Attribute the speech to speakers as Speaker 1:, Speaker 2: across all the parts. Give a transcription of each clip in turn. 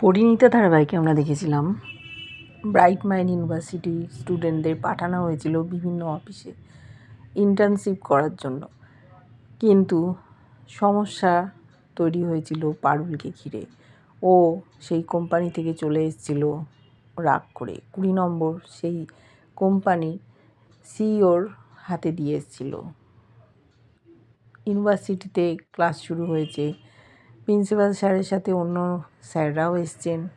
Speaker 1: পরিণীতা ধারাবাহিকে আমরা দেখেছিলাম। ব্রাইট মাইন্ড ইউনিভার্সিটি স্টুডেন্টদের পাঠানো হয়েছিল বিভিন্ন অফিসে ইন্টার্নশিপ করার জন্য। কিন্তু সমস্যা তৈরি হয়েছিল পারুলকে ঘিরে। ও সেই কোম্পানি থেকে চলে এসেছিল রাগ করে। কুড়ি নম্বর সেই কোম্পানি সিইওর হাতে দিয়ে এসেছিল। ইউনিভার্সিটিতে ক্লাস শুরু হয়েছে প্রিন্সিপাল স্যারের সাথে অন্য স্যাররাও এসছেন।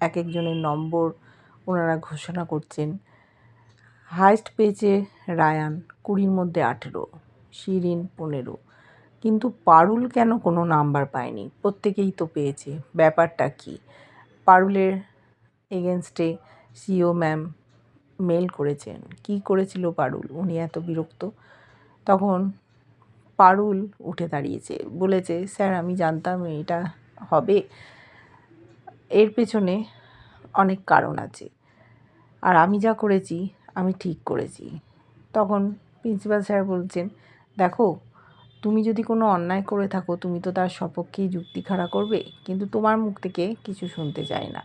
Speaker 1: এক একজনের নম্বর ওনারা ঘোষণা করছেন। হায়েস্ট পেয়েছে রায়ান, কুড়ির মধ্যে আঠেরো, শিরিন পনেরো। কিন্তু পারুল কেন কোনো নাম্বার পায়নি? প্রত্যেকেই তো পেয়েছে। ব্যাপারটা কি? পারুলের এগেনস্টে সিও ম্যাম মেল করেছেন। কি করেছিল পারুল? উনি এত বিরক্ত? তখন পারুল উঠে দাঁড়িয়েছে। বলেছে, স্যার, আমি জানতাম এটা হবে। এর পেছনে অনেক কারণ আছে। আর আমি যা করেছি, আমি ঠিক করেছি। তখন প্রিন্সিপাল স্যার বলছেন, দেখো, তুমি যদি কোনো অন্যায় করে থাকো, তুমি তো তার সপক্ষেই যুক্তি খাড়া করবে। কিন্তু তোমার মুখ থেকে কিছু শুনতে চাই না।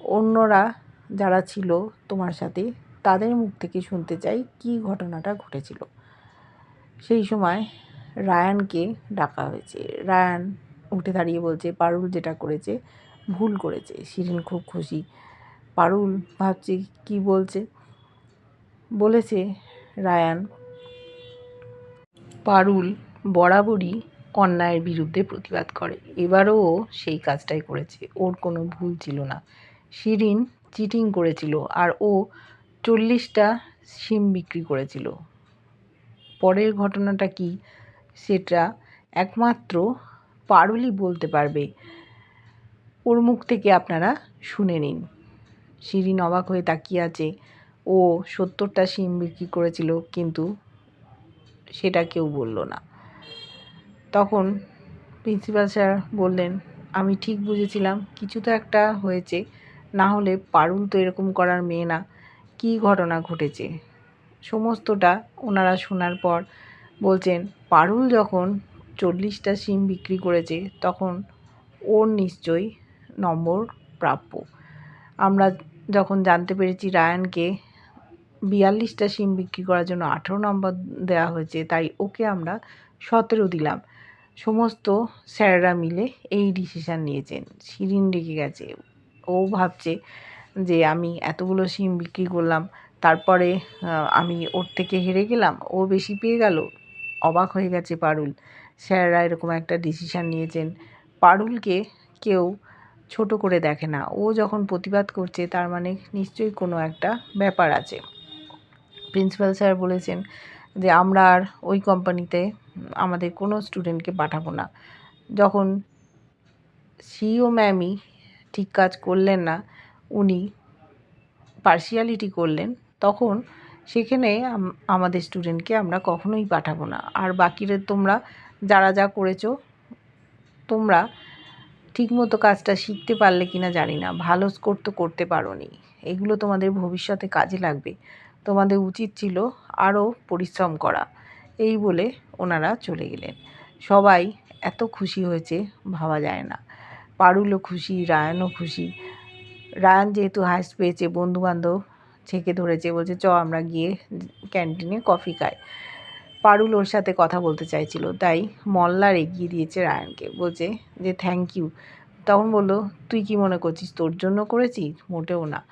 Speaker 1: অন্যরা যারা ছিল তোমার সাথে, তাদের মুখ থেকে শুনতে চাই কি ঘটনাটা ঘটেছিল। সেই সময় রায়ানকে ডাকা হয়েছে। রায়ান উঠে দাঁড়িয়ে বলছে, পারুল যেটা করেছে, ভুল করেছে। শিরিন খুব খুশি। পারুল ভাবছে, কি বলছে? বলেছে রায়ান, পারুল বরাবরই অন্যায়ের বিরুদ্ধে প্রতিবাদ করে। এবারও ও সেই কাজটাই করেছে। ওর কোনো ভুল ছিল না। শিরিন চিটিং করেছিল আর ও চল্লিশটা সিম বিক্রি করেছিল। পরের ঘটনাটা কি সেটা একমাত্র পারুলই বলতে পারবে। ওর মুখ থেকে আপনারা শুনে নিন। শিরিন অবাক হয়ে তাকিয়ে আছে। ও সত্তরটা সিম বিক্রি করেছিল, কিন্তু সেটা কেউ বলল না। তখন প্রিন্সিপাল স্যার বললেন, আমি ঠিক বুঝেছিলাম, কিছু তো একটা হয়েছে। না হলে পারুল তো এরকম করার মেয়ে না। কী ঘটনা ঘটেছে? সমস্তটা ওনারা শোনার পর বলছেন, পারুল যখন চল্লিশটা সিম বিক্রি করেছে, তখন ওর নিশ্চয়ই নম্বর প্রাপ্য। আমরা যখন জানতে পেরেছি রায়ানকে বিয়াল্লিশটা সিম বিক্রি করার জন্য আঠেরো নম্বর দেওয়া হয়েছে, তাই ওকে আমরা সতেরো দিলাম। সমস্ত স্যাররা মিলে এই ডিসিশান নিয়েছেন। শিরিন রেগে গেছে। ও ভাবছে যে, আমি এতগুলো সিম বিক্রি করলাম, তারপরে আমি ওর থেকে হেরে গেলাম, ও বেশি পেয়ে গেল? অবাক হয়ে গেছে পারুল। স্যাররা এরকম একটা ডিসিশান নিয়েছেন। পারুলকে কেউ ছোট করে দেখে না। ও যখন প্রতিবাদ করছে, তার মানে নিশ্চয়ই কোনো একটা ব্যাপার আছে। প্রিন্সিপাল স্যার বলেছেন যে, আমরা আর ওই কোম্পানিতে আমাদের কোনো স্টুডেন্টকে পাঠাবো না। যখন সিও ম্যামই ঠিক কাজ করলেন না, উনি পার্সিয়ালিটি করলেন, তখন সেখানে আমাদের স্টুডেন্টকে আমরা কখনোই পাঠাবো না। আর বাকিরা তোমরা যারা যা করেছ, তোমরা ঠিকমতো কাজটা শিখতে পারলে কি না জানি না। ভালো স্কোর তো করতে পারো নি এগুলো তোমাদের ভবিষ্যতে কাজে লাগবে। তোমাদের উচিত ছিল আরও পরিশ্রম করা। এই বলে ওনারা চলে গেলেন। সবাই এত খুশি হয়েছে, ভাবা যায় না। পারুলও খুশি, রায়ানও খুশি। রায়ান যেহেতু হাইস্ট পেয়েছে, বন্ধুবান্ধব ছেঁকে ধরেছে, বলছে, চ, আমরা গিয়ে ক্যান্টিনে কফি খাই। পারুল ওর সাথে কথা বলতে চাইছিল, তাই মল্লার এগিয়ে দিয়েছে রায়ানকে, বলছে যে থ্যাংক ইউ। তখন বলল, তুই কি মনে করছিস, তোর জন্য করেছিস মোটেও না।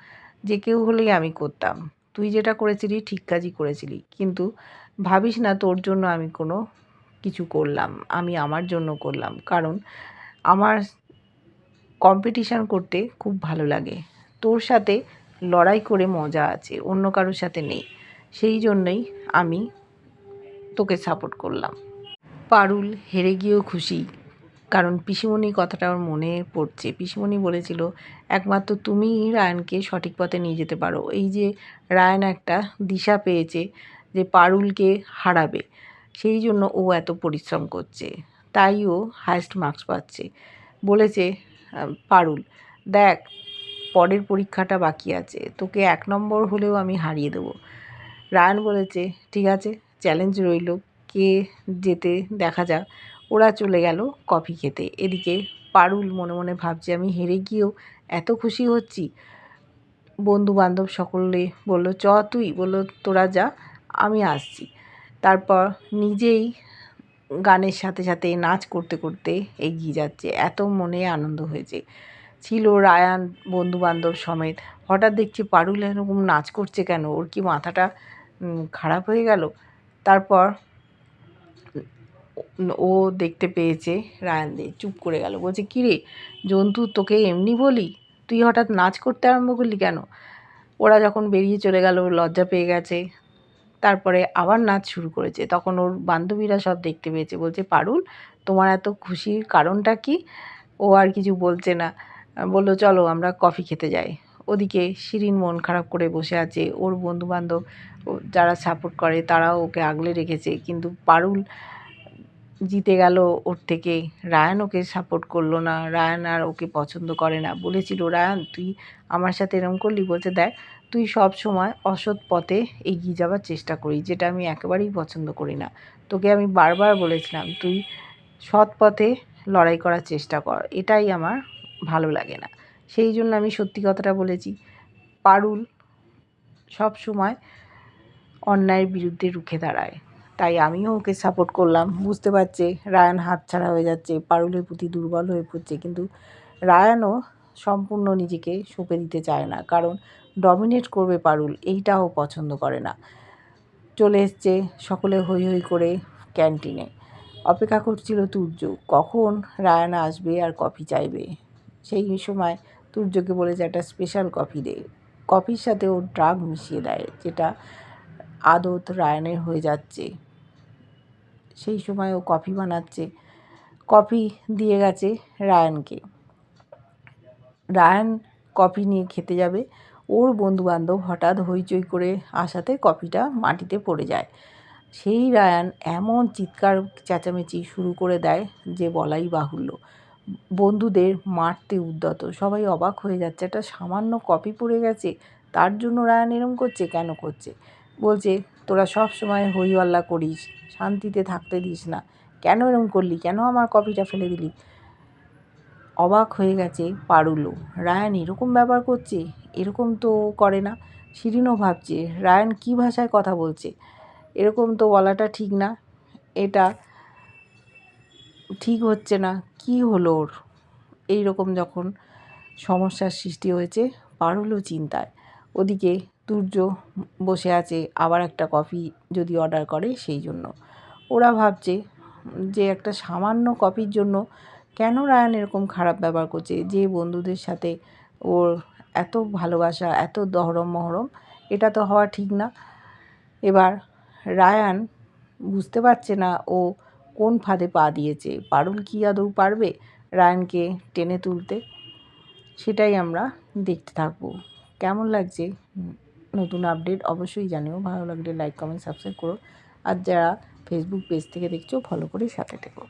Speaker 1: যে কেউ হলেই আমি করতাম। তুই যেটা করেছিলি, ঠিক কাজই করেছিলি। কিন্তু ভাবিস না, তোর জন্য আমি কোনো কিছু করলাম, আমি আমার জন্য করলাম। কারণ আমার কম্পিটিশান করতে খুব ভালো লাগে। তোর সাথে লড়াই করে মজা আছে, অন্য কারোর সাথে নেই। সেই জন্যই আমি তোকে সাপোর্ট করলাম। পারুল হেরে গিয়েও খুশি, কারণ পিসিমণি কথাটা ওর মনে পড়ছে। পিসিমণি বলেছিল, একমাত্র তুমিই রায়ানকে সঠিক পথে নিয়ে যেতে পারো। এই যে রায়ান একটা দিশা পেয়েছে যে পারুলকে হারাবে, সেই জন্য ও এত পরিশ্রম করছে। তাই ও হায়েস্ট মার্কস পাচ্ছে। বলেছে, পারুল, দেখ পরের পরীক্ষাটা বাকি আছে। তোকে এক নম্বর হলেও আমি হারিয়ে দেবো। রায়ান বলেছে, ঠিক আছে চ্যালেঞ্জ রইল। কে যেতে দেখা যাক। ওরা চলে গেল কফি খেতে। এদিকে পারুল মনে মনে ভাবছে, আমি হেরে গিয়েও এত খুশি হচ্ছি? বন্ধু বান্ধব সকলে বলল, চ তুই। বলল, তোরা যা, আমি আসছি। তারপর নিজেই গানের সাথে সাথে নাচ করতে করতে এগিয়ে যাচ্ছে। এত মনে আনন্দ হয়েছে। ছিল রায়ান বন্ধু বান্ধব সমেত। হঠাৎ দেখছি পারুল এরকম নাচ করছে কেন? ওর কি মাথাটা খারাপ হয়ে গেল? তারপর ও দেখতে পেয়েছে রায়ানদের চুপ করে গেল। বলছে কিরে জন্তু, তোকে এমনি বলি? তুই হঠাৎ নাচ করতে আরম্ভ করলি কেন? ওরা যখন বেরিয়ে চলে গেল লজ্জা পেয়ে গেছে। তারপরে আবার নাচ শুরু করেছে। তখন ওর বান্ধবীরা সব দেখতে পেয়েছে। বলছে, পারুল, তোমার এত খুশির কারণটা কি? ও আর কিছু বলছে না। বলল, চলো, আমরা কফি খেতে যাই। ওদিকে শিরিন মন খারাপ করে বসে আছে। ওর বন্ধু বান্ধব যারা সাপোর্ট করে, তারাও ওকে আগলে রেখেছে। কিন্তু পারুল জিতে গেল ওর থেকে। রায়ান ওকে সাপোর্ট করল না। রায়ান আর ওকে পছন্দ করে না। বলেছিল, রায়ান, তুই আমার সাথে এরম করলি? বলছে, দেখ, তুই সব সময় অসৎ পথে এগিয়ে যাওয়ার চেষ্টা করি যেটা আমি একেবারেই পছন্দ করি না। তোকে আমি বারবার বলেছিলাম, তুই সৎ পথে লড়াই করার চেষ্টা কর। এটাই আমার ভালো লাগে না। সেই জন্য আমি সত্যি কথাটা বলেছি, পারুল সব সময় অন্যায়ের বিরুদ্ধে রুখে দাঁড়ায়। তাই আমিও ওকে সাপোর্ট করলাম। বুঝতে পারছে, রায়ান হাতছাড়া হয়ে যাচ্ছে, পারুলের প্রতি দুর্বল হয়ে পড়ছে, কিন্তু রায়ানও সম্পূর্ণ নিজেকে সঁপে দিতে চায় না, কারণ ডমিনেট করবে পারুল, এইটাও পছন্দ করে না। চলে এসছে সকলে হই হই করে ক্যান্টিনে অপেক্ষা করছিল তুর্য, কখন রায়ান আসবে আর কফি চাইবে? সেই সময় তুর্যকে বলেছে একটা স্পেশাল কফি দে। কফির সাথে ও ড্রাগ মিশিয়ে দেয়, যেটা আদত রায়ানের হয়ে যাচ্ছে। সেই সময় ও কফি বানাচ্ছে। কফি দিয়ে গেছে রায়ানকে। রায়ান কফি নিয়ে খেতে যাবে। ওর বন্ধুবান্ধব হঠাৎ হইচই করে আসাতে কফিটা মাটিতে পড়ে যায়। সেই রায়ান এমন চিৎকার, চেঁচামেচি শুরু করে দেয় যে বলাই বাহুল্য। বন্ধুদের মারতে উদ্যত। সবাই অবাক হয়ে যাচ্ছে। একটা সামান্য কপি পড়ে গেছে। তার জন্য রায়ান এরম করছে, কেন করছে? বলছে, তোরা সব সময় হই হল্লা করিস, শান্তিতে থাকতে দিস না। কেন এরম করলি? কেন আমার কপিটা ফেলে দিলি? অবাক হয়ে গেছে পারুলও। রায়ান এরকম ব্যবহার করছে? এরকম তো করে না। শিরিনও ভাবছে, রায়ান কী ভাষায় কথা বলছে? এরকম তো বলাটা ঠিক না। এটা ঠিক হচ্ছে না। কি হলো ওর? এই রকম যখন সমস্যার সৃষ্টি হয়েছে পারুলও চিন্তায়। ওদিকে তুর্য বসে আছে, আবার একটা কফি যদি অর্ডার করে সেই জন্য। ওরা ভাবছে যে একটা সামান্য কফির জন্য কেন রায়ান এরকম খারাপ ব্যবহার করছে? যে বন্ধুদের সাথে ওর এত ভালোবাসা, এত দহরম মহরম, এটা তো হওয়া ঠিক না। এবার রায়ান বুঝতে পারছে না ও কোন ফাঁদে পা দিয়েছে? পারুল কি আদৌ পারবে রায়নকে টেনে তুলতে? সেটাই আমরা দেখতে থাকব। কেমন লাগছে? নতুন আপডেট অবশ্যই জানিও। ভালো লাগলে লাইক, কমেন্ট, সাবস্ক্রাইব করো। আর যারা ফেসবুক পেজ থেকে দেখছ ফলো করে সাথে থেকো।